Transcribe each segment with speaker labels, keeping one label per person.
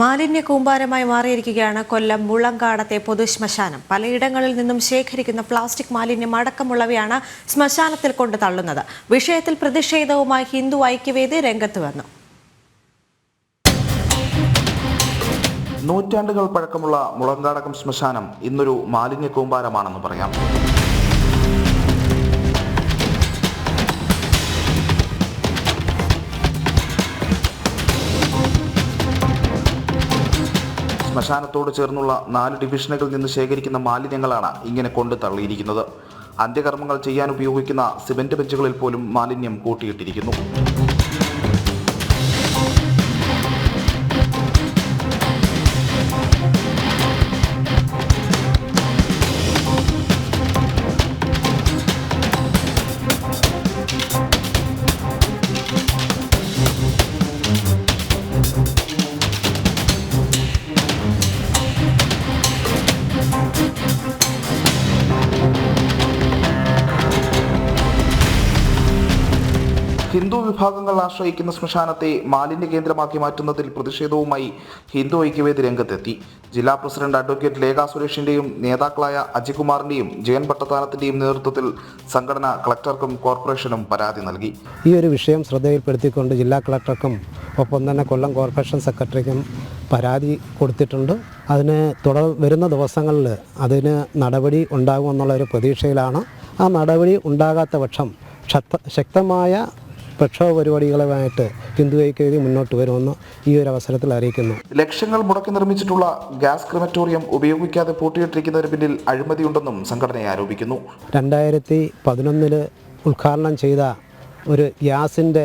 Speaker 1: മാലിന്യ കൂമ്പാരമായി മാറിയിരിക്കുകയാണ് കൊല്ലം മുളങ്കാടത്തെ പൊതുശ്മശാനം പലയിടങ്ങളിൽ നിന്നും ശേഖരിക്കുന്ന പ്ലാസ്റ്റിക് മാലിന്യം അടക്കമുള്ളവയാണ് ശ്മശാനത്തിൽ കൊണ്ട് തള്ളുന്നത്. വിഷയത്തിൽ പ്രതിഷേധവുമായി ഹിന്ദു ഐക്യവേദി രംഗത്ത് വന്നു.
Speaker 2: നൂറ്റാണ്ടുകൾ പഴക്കമുള്ള മുളങ്കാടകം ശ്മശാനം ഇന്നൊരു മാലിന്യ കൂമ്പാരമാണെന്ന് പറയാം. ശ്മശാനത്തോട് ചേർന്നുള്ള നാല് ഡിവിഷനുകളിൽ നിന്ന് ശേഖരിക്കുന്ന മാലിന്യങ്ങളാണ് ഇങ്ങനെ കൊണ്ട് തള്ളിയിരിക്കുന്നത്. അന്ത്യകർമ്മങ്ങൾ ചെയ്യാൻ ഉപയോഗിക്കുന്ന സിമന്റ് ബെഞ്ചുകളിൽ പോലും മാലിന്യം കൂട്ടിയിട്ടിരിക്കുന്നു. ഹിന്ദു വിഭാഗങ്ങൾ ആശ്രയിക്കുന്ന ശ്മശാനത്തെ മാലിന്യ കേന്ദ്രമാക്കി മാറ്റുന്നതിൽ പ്രതിഷേധവുമായി ഹിന്ദു ഐക്യവേദി രംഗത്തെത്തി. ജില്ലാ പ്രസിഡന്റ് അഡ്വക്കേറ്റ് ലേഖ സുരേഷിന്റെയും നേതാക്കളായ അജികുമാറിന്റെയും ജയൻ പട്ടത്താനത്തിന്റെയും നേതൃത്വത്തിൽ സംഘടന കളക്ടർക്കും കോർപ്പറേഷനും പരാതി നൽകി.
Speaker 3: ഈ ഒരു വിഷയം ശ്രദ്ധയിൽപ്പെടുത്തിക്കൊണ്ട് ജില്ലാ കളക്ടർക്കും ഒപ്പം തന്നെ കൊല്ലം കോർപ്പറേഷൻ സെക്രട്ടറിക്കും പരാതി കൊടുത്തിട്ടുണ്ട്. അതിന് തുടർ വരുന്ന ദിവസങ്ങളിൽ അതിന് നടപടി ഉണ്ടാകുമെന്നുള്ള ഒരു പ്രതീക്ഷയിലാണ്. ആ നടപടി ഉണ്ടാകാത്ത പക്ഷം ശക്ത ശക്തമായ പ്രക്ഷോഭ പരിപാടികളുമായിട്ട് ഹിന്ദു ഐക്യവേദി മുന്നോട്ട് വരുമെന്ന് ഈ ഒരു അവസരത്തിൽ അറിയിക്കുന്നു.
Speaker 2: ലക്ഷങ്ങൾ മുടക്കി നിർമ്മിച്ചിട്ടുള്ള ഗ്യാസ് ക്രിമറ്റോറിയം ഉപയോഗിക്കാതെ പൂട്ടിയിട്ടിരിക്കുന്നതിന് പിന്നിൽ അഴിമതിയുണ്ടെന്നും സംഘടന ആരോപിക്കുന്നു.
Speaker 3: രണ്ടായിരത്തി പതിനൊന്നിൽ ഉദ്ഘാടനം ചെയ്ത ഒരു ഗ്യാസിന്റെ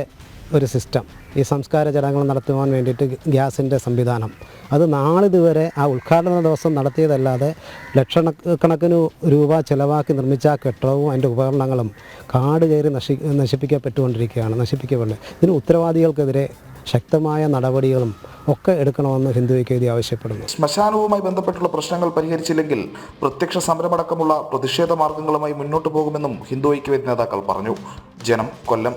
Speaker 3: ഒരു സിസ്റ്റം ഈ സംസ്കാര ചടങ്ങുകൾ നടത്തുവാൻ വേണ്ടിയിട്ട് ഗ്യാസിന്റെ സംവിധാനം. അത് നാളിതുവരെ ആ ഉദ്ഘാടന ദിവസം നടത്തിയതല്ലാതെ ലക്ഷക്കണക്കിന് രൂപ ചിലവാക്കി നിർമ്മിച്ച കെട്ടിടവും അതിന്റെ ഉപകരണങ്ങളും കാട് കയറി നശി നശിപ്പിക്കപ്പെട്ടുകൊണ്ടിരിക്കുകയാണ് നശിപ്പിക്കപ്പെടുന്നത് ഇതിന് ഉത്തരവാദികൾക്കെതിരെ ശക്തമായ നടപടികളും ഒക്കെ എടുക്കണമെന്ന് ഹിന്ദു ഐക്യവേദി ആവശ്യപ്പെടുന്നു.
Speaker 2: ശ്മശാനവുമായി ബന്ധപ്പെട്ടുള്ള പ്രശ്നങ്ങൾ പരിഹരിച്ചില്ലെങ്കിൽ പ്രത്യക്ഷ സമരമടക്കമുള്ള പ്രതിഷേധ മാർഗങ്ങളുമായി മുന്നോട്ട് പോകുമെന്നും ഹിന്ദു ഐക്യവേദി നേതാക്കൾ പറഞ്ഞു. ജനം കൊല്ലം